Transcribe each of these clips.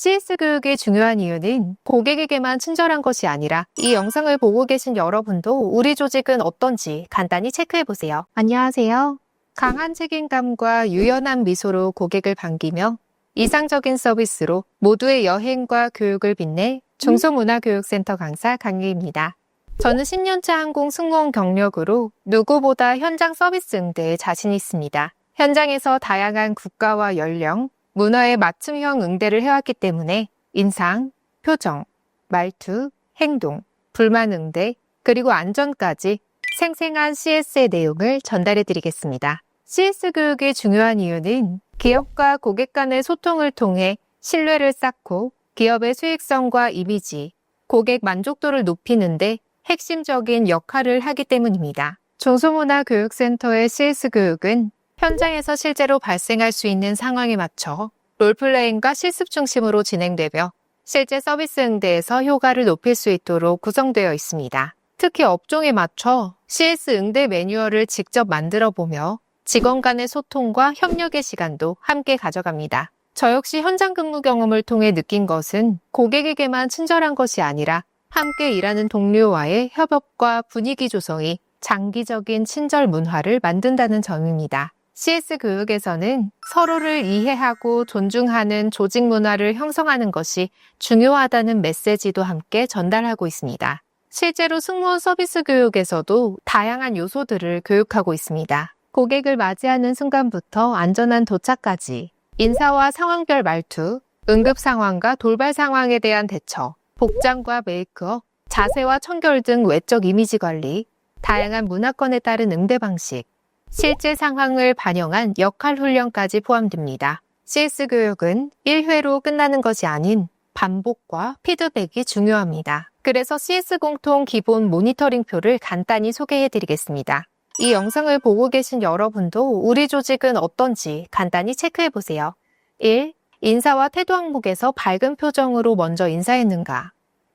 CS 교육이 중요한 이유는 고객에게만 친절한 것이 아니라 이 영상을 보고 계신 여러분도 우리 조직은 어떤지 간단히 체크해 보세요. 안녕하세요. 강한 책임감과 유연한 미소로 고객을 반기며 이상적인 서비스로 모두의 여행과 교육을 빛내 중소문화교육센터 강사 강유입니다. 저는 10년차 항공 승무원 경력으로 누구보다 현장 서비스 응대에 자신 있습니다. 현장에서 다양한 국가와 연령, 문화에 맞춤형 응대를 해왔기 때문에 인상, 표정, 말투, 행동, 불만 응대, 그리고 안전까지 생생한 CS의 내용을 전달해 드리겠습니다. CS 교육이 중요한 이유는 기업과 고객 간의 소통을 통해 신뢰를 쌓고 기업의 수익성과 이미지, 고객 만족도를 높이는데 핵심적인 역할을 하기 때문입니다. 중소문화교육센터의 CS 교육은 현장에서 실제로 발생할 수 있는 상황에 맞춰 롤플레잉과 실습 중심으로 진행되며 실제 서비스 응대에서 효과를 높일 수 있도록 구성되어 있습니다. 특히 업종에 맞춰 CS 응대 매뉴얼을 직접 만들어 보며 직원 간의 소통과 협력의 시간도 함께 가져갑니다. 저 역시 현장 근무 경험을 통해 느낀 것은 고객에게만 친절한 것이 아니라 함께 일하는 동료와의 협업과 분위기 조성이 장기적인 친절 문화를 만든다는 점입니다. CS 교육에서는 서로를 이해하고 존중하는 조직 문화를 형성하는 것이 중요하다는 메시지도 함께 전달하고 있습니다. 실제로 승무원 서비스 교육에서도 다양한 요소들을 교육하고 있습니다. 고객을 맞이하는 순간부터 안전한 도착까지 인사와 상황별 말투, 응급 상황과 돌발 상황에 대한 대처, 복장과 메이크업, 자세와 청결 등 외적 이미지 관리, 다양한 문화권에 따른 응대 방식, 실제 상황을 반영한 역할 훈련까지 포함됩니다. CS 교육은 1회로 끝나는 것이 아닌 반복과 피드백이 중요합니다. 그래서 CS 공통 기본 모니터링표를 간단히 소개해 드리겠습니다. 이 영상을 보고 계신 여러분도 우리 조직은 어떤지 간단히 체크해 보세요. 1. 인사와 태도 항목에서 밝은 표정으로 먼저 인사했는가?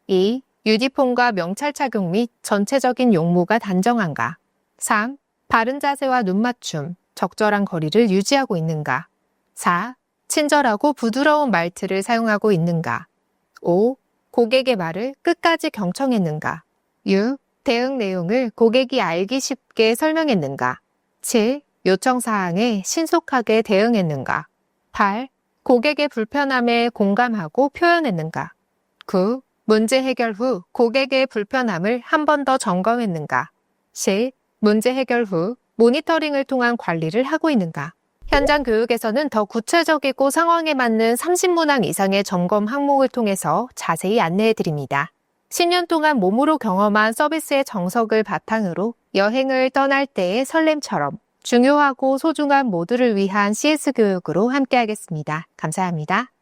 2. 유니폼과 명찰 착용 및 전체적인 용무가 단정한가? 3. 바른 자세와 눈 맞춤, 적절한 거리를 유지하고 있는가? 4. 친절하고 부드러운 말투를 사용하고 있는가? 5. 고객의 말을 끝까지 경청했는가? 6. 대응 내용을 고객이 알기 쉽게 설명했는가? 7. 요청 사항에 신속하게 대응했는가? 8. 고객의 불편함에 공감하고 표현했는가? 9. 문제 해결 후 고객의 불편함을 한 번 더 점검했는가? 10. 문제 해결 후 모니터링을 통한 관리를 하고 있는가? 현장 교육에서는 더 구체적이고 상황에 맞는 30문항 이상의 점검 항목을 통해서 자세히 안내해 드립니다. 10년 동안 몸으로 경험한 서비스의 정석을 바탕으로 여행을 떠날 때의 설렘처럼 중요하고 소중한 모두를 위한 CS 교육으로 함께하겠습니다. 감사합니다.